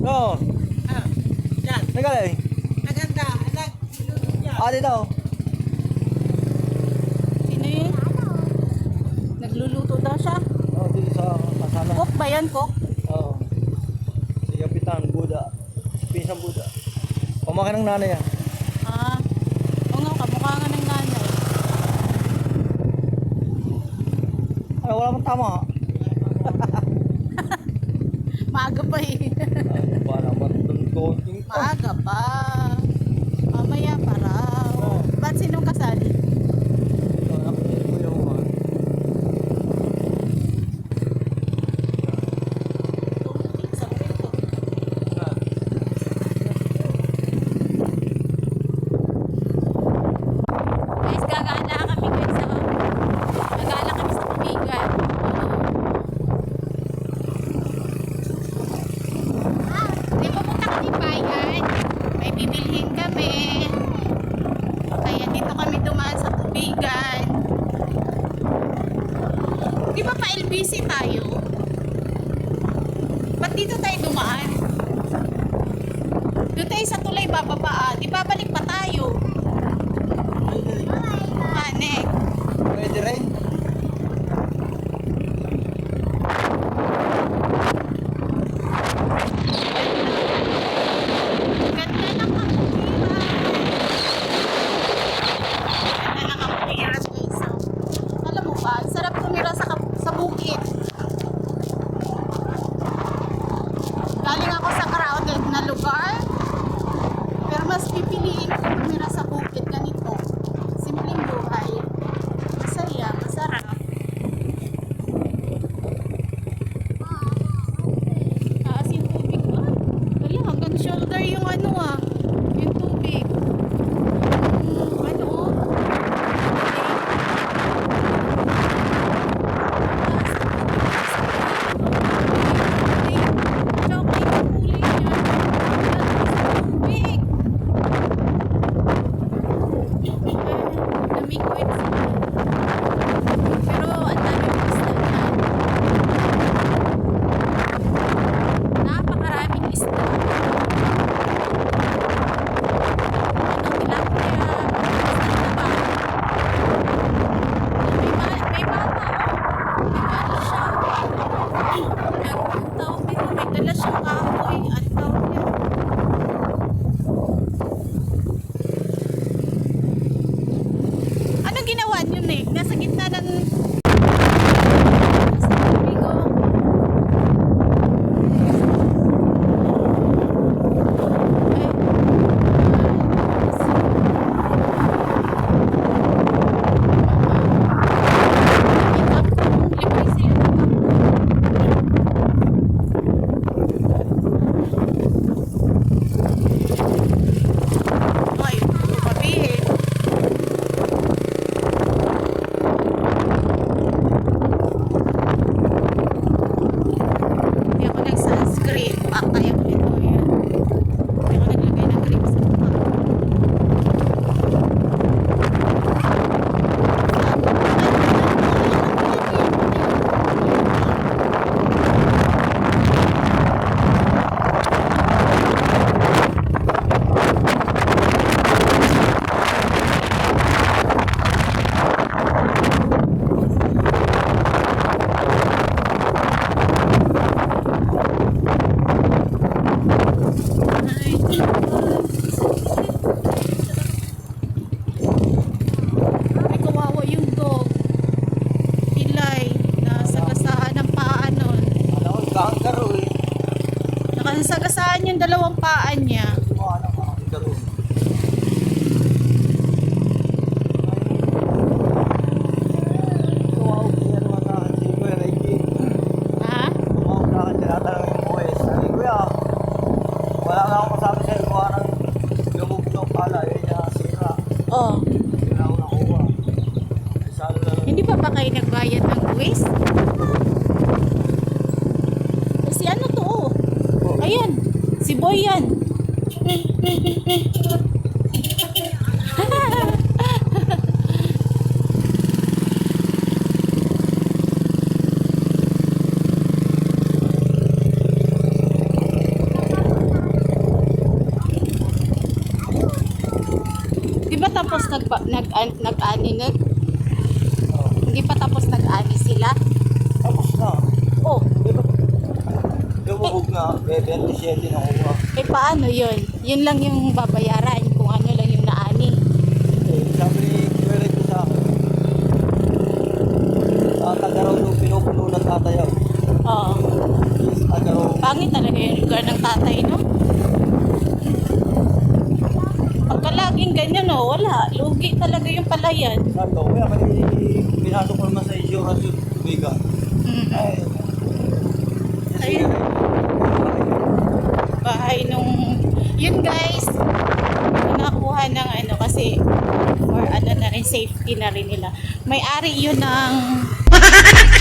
No, Ah, yan. nagaling. Maganda. Anak, sinunod niya. Ah, dito. Sino yun? Nagluluto daw siya. Oh, dito sa kasama. Cook ba yan, cook? Oo. Si Kapitan Buda. Pinsang Buda. Pamakin ng nanay yan. Ah. Oo nga, kamukha nga ng nanay. Ay, wala mong tama. 八个八。Tayo? Ba't dito tayo dumaan? Doon tayo sa tulay bababa ah. Di babalik lugar. Pero mas pipiliin ko tumira sa 哎呀妈 yung sira. Oh. Yun ako nakuha. Eh, Sana lang. Hindi pa ba kayo nagbayad ng buwis? Baboy yan. Di tapos nag nag nag-ani nag? Hindi pa tapos nag-ani sila? Tapos na. Oh? Lumubog na. Eh, 27 na kuha. eh paano yun? Yun lang yung babayaran kung ano lang yung naani. Eh, sabi ni Kuya ko sa akin. Ah, taga raw nung pinupuno ng tatayaw. Oo. Is taga raw. Pangit talaga yung lugar ng tatay, no? Pagka laging ganyan, no, wala. Lugi talaga yung palayan. Sato, kaya may Yun guys, nakuha ng ano kasi for ano na rin, safety na rin nila. May-ari yun ng